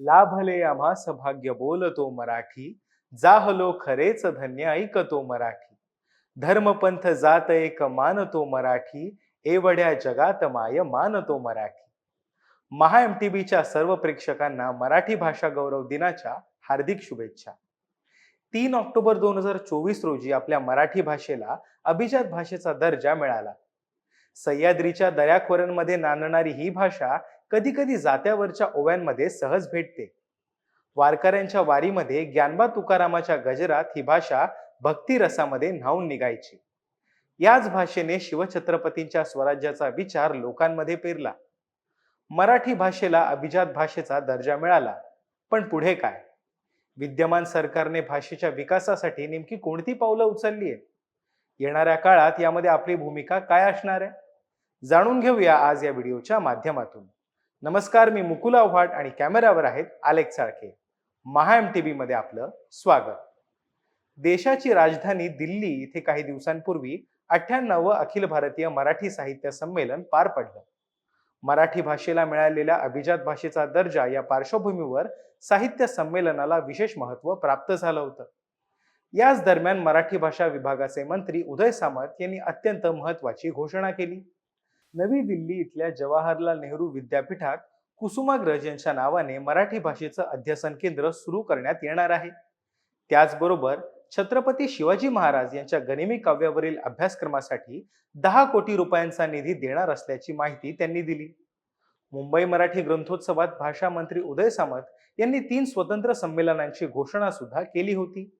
लाभले आम्हा सभाग्य बोलतो मराठी जाहलो खरेच धन्य ऐकतो मराठी. धर्मपंथ जात एक मानतो मराठी एवढ्या जगात माय मानतो मराठी. महा एम टी बीच्या सर्व प्रेक्षकांना मराठी भाषा गौरव दिनाच्या हार्दिक शुभेच्छा. तीन ऑक्टोबर दोन हजार चोवीस रोजी आपल्या मराठी भाषेला अभिजात भाषेचा दर्जा मिळाला. सह्याद्रीच्या दऱ्याखोऱ्यांमध्ये नांदणारी ही भाषा कधी कधी जात्यावरच्या ओव्यांमध्ये सहज भेटते. वारकऱ्यांच्या वारीमध्ये ज्ञानबा तुकारामाच्या गजरात ही भाषा भक्तिरसामध्ये न्हावून निघायची. याच भाषेने शिवछत्रपतींच्या स्वराज्याचा विचार लोकांमध्ये पेरला. मराठी भाषेला अभिजात भाषेचा दर्जा मिळाला. पण पुढे काय? विद्यमान सरकारने भाषेच्या विकासासाठी नेमकी कोणती पावलं उचलली आहेत येणाऱ्या काळात यामध्ये आपली भूमिका काय असणार आहे? जाणून घेऊया आज या व्हिडिओच्या माध्यमातून. नमस्कार मी मुकुल आव्हाड आणि कॅमेऱ्यावर आहेत आलेख साळखे महा एम टी मध्ये आपलं स्वागत. देशाची राजधानी दिल्ली इथे काही दिवसांपूर्वी अठ्ठ्याण्णव अखिल भारतीय मराठी साहित्य संमेलन पार पडलं. मराठी भाषेला मिळालेल्या अभिजात भाषेचा दर्जा या पार्श्वभूमीवर साहित्य संमेलनाला विशेष महत्त्व प्राप्त झालं होतं. याच दरम्यान मराठी भाषा विभागाचे मंत्री उदय सामंत यांनी अत्यंत महत्वाची घोषणा केली. नवी दिल्ली इथल्या जवाहरलाल नेहरू विद्यापीठात कुसुमाग्रज यांच्या नावाने मराठी भाषेचं अध्यासन केंद्र सुरू करण्यात येणार आहे. त्याचबरोबर छत्रपती शिवाजी महाराज यांच्या गनिमी काव्यावरील अभ्यासक्रमासाठी दहा कोटी रुपयांचा निधी देणार असल्याची माहिती त्यांनी दिली. मुंबई मराठी ग्रंथोत्सवात भाषा मंत्री उदय सामंत यांनी तीन स्वतंत्र संमेलनांची घोषणा सुद्धा केली होती.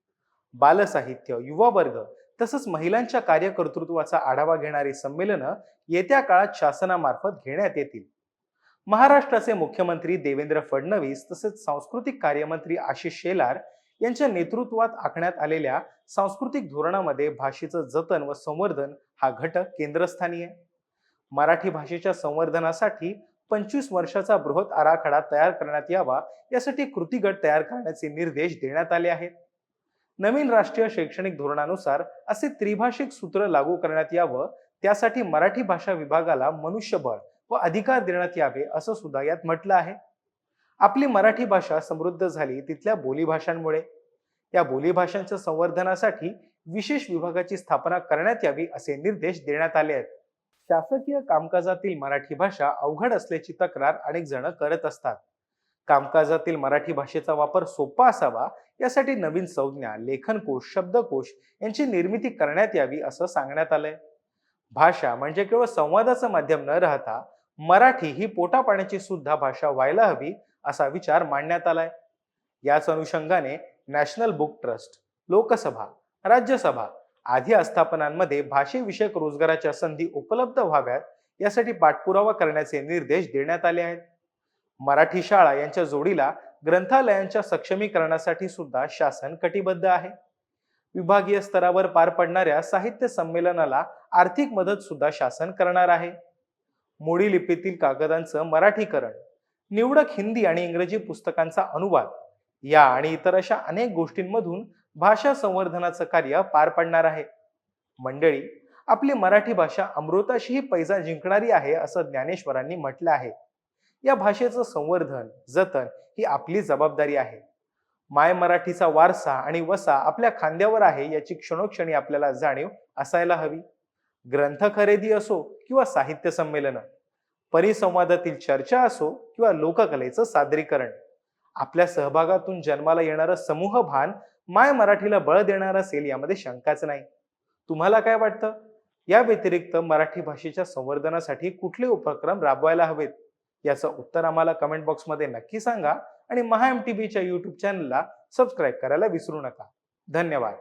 बालसाहित्य युवा वर्ग तसंच महिलांच्या कार्यकर्तृत्वाचा आढावा घेणारी संमेलनं येत्या काळात शासनामार्फत घेण्यात येतील. महाराष्ट्राचे मुख्यमंत्री देवेंद्र फडणवीस तसेच सांस्कृतिक कार्यमंत्री आशिष शेलार यांच्या नेतृत्वात आखण्यात आलेल्या सांस्कृतिक धोरणामध्ये भाषेचं जतन व संवर्धन हा घटक केंद्रस्थानी आहे. मराठी भाषेच्या संवर्धनासाठी पंचवीस वर्षाचा बृहत आराखडा तयार करण्यात यावा यासाठी कृती गट तयार करण्याचे निर्देश देण्यात आले आहेत. नवीन राष्ट्रीय शैक्षणिक धोरणानुसार असे त्रिभाषिक सूत्र लागू करण्यात यावं त्यासाठी मराठी भाषा विभागाला मनुष्यबळ व अधिकार देण्यात यावे असं सुद्धा यात म्हटलं आहे. आपली मराठी भाषा समृद्ध झाली तिथल्या बोलीभाषांमुळे. या बोलीभाषांच्या संवर्धनासाठी विशेष विभागाची स्थापना करण्यात यावी असे निर्देश देण्यात आले आहेत. शासकीय कामकाजातील मराठी भाषा अवघड असल्याची तक्रार अनेक जण करत असतात. कामकाजातील मराठी भाषेचा वापर सोपा असावा यासाठी नवीन संज्ञा लेखनकोश शब्दकोश यांची निर्मिती करण्यात यावी असं सांगण्यात आलंय. भाषा म्हणजे केवळ संवादाचं माध्यम न राहता मराठी ही पोटा पाण्याची सुद्धा भाषा व्हायला हवी असा विचार मांडण्यात आलाय. याच अनुषंगाने national book trust Lok Sabha Rajya Sabha आदी आस्थापनांमध्ये भाषेविषयक रोजगाराच्या संधी उपलब्ध व्हाव्यात यासाठी पाठपुरावा करण्याचे निर्देश देण्यात आले आहेत. मराठी शाळा यांच्या जोडीला ग्रंथालयांच्या सक्षमीकरणासाठी सुद्धा शासन कटिबद्ध आहे. विभागीय स्तरावर पार पडणाऱ्या साहित्य संमेलनाला आर्थिक मदत सुद्धा शासन करणार आहे. मोडी लिपीतील कागदांचं मराठीकरण निवडक हिंदी आणि इंग्रजी पुस्तकांचा अनुवाद या आणि इतर अशा अनेक गोष्टींमधून भाषा संवर्धनाचं कार्य पार पडणार आहे. मंडळी आपली मराठी भाषा अमृताशीही पैजा जिंकणारी आहे असं ज्ञानेश्वरांनी म्हटलं आहे. या भाषेचं संवर्धन जतन ही आपली जबाबदारी आहे. माय मराठीचा वारसा आणि वसा आपल्या खांद्यावर आहे याची क्षणोक्षणी आपल्याला जाणीव असायला हवी. ग्रंथ खरेदी असो किंवा साहित्य संमेलन परिसंवादातील चर्चा असो किंवा लोककलेचं सादरीकरण आपल्या सहभागातून जन्माला येणारं समूह भान माय मराठीला बळ देणार असेल यामध्ये शंकाच नाही. तुम्हाला काय वाटतं? या व्यतिरिक्त मराठी भाषेच्या संवर्धनासाठी कुठले उपक्रम राबवायला हवेत? याचं उत्तर आम्हाला कमेंट बॉक्समध्ये नक्की सांगा. आणि महा एम टी बीच्या युट्यूब चॅनलला सबस्क्राईब करायला विसरू नका. धन्यवाद.